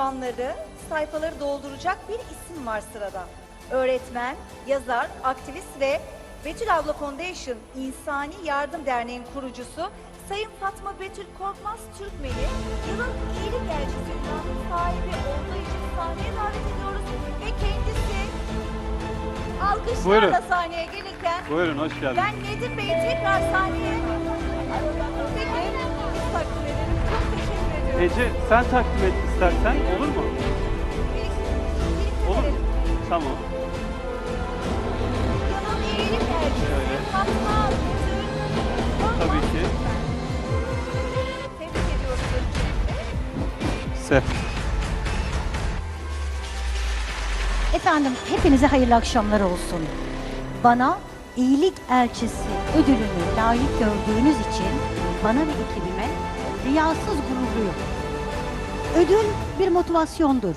ünvanları, sayfaları dolduracak bir isim var sırada. Öğretmen, yazar, aktivist ve Betül Abla Foundation İnsani Yardım Derneği'nin kurucusu Sayın Fatma Betül Korkmaz Türkmen'i yılın iyilik elçisi ünvanının sahibi olduğu için sahneye davet ediyoruz ve kendisi alkışlarla Buyurun. sahneye gelirken Buyurun hoş geldiniz. ben Nedim Bey'i tekrar sahneye biz takdim edelim. Çok teşekkür ediyorum. Ece sen takdim et istersen olur mu? Elçisi Şöyle. Tabii ki. Sef. Efendim hepinize hayırlı akşamlar olsun. Bana iyilik elçisi ödülünü layık gördüğünüz için bana ve ekibime riyasız gururluyum. Ödül bir motivasyondur.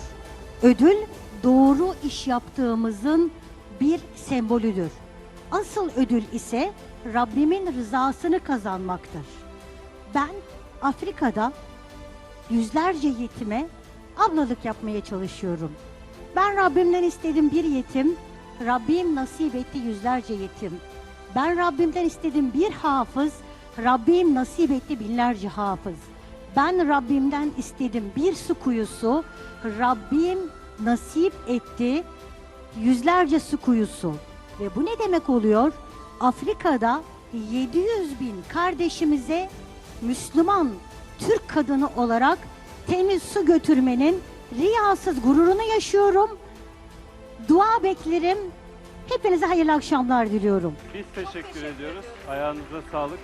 Ödül doğru iş yaptığımızın bir sembolüdür. Asıl ödül ise Rabbimin rızasını kazanmaktır. Ben Afrika'da yüzlerce yetime ablalık yapmaya çalışıyorum. Ben Rabbimden istedim bir yetim, Rabbim nasip etti yüzlerce yetim. Ben Rabbimden istedim bir hafız, Rabbim nasip etti binlerce hafız. Ben Rabbimden istedim bir su kuyusu, Rabbim nasip etti yüzlerce su kuyusu. Ve bu ne demek oluyor? Afrika'da 700 bin kardeşimize Müslüman Türk kadını olarak temiz su götürmenin riyasız gururunu yaşıyorum. Dua beklerim. Hepinize hayırlı akşamlar diliyorum. Biz teşekkür ediyoruz. Ayağınıza sağlık.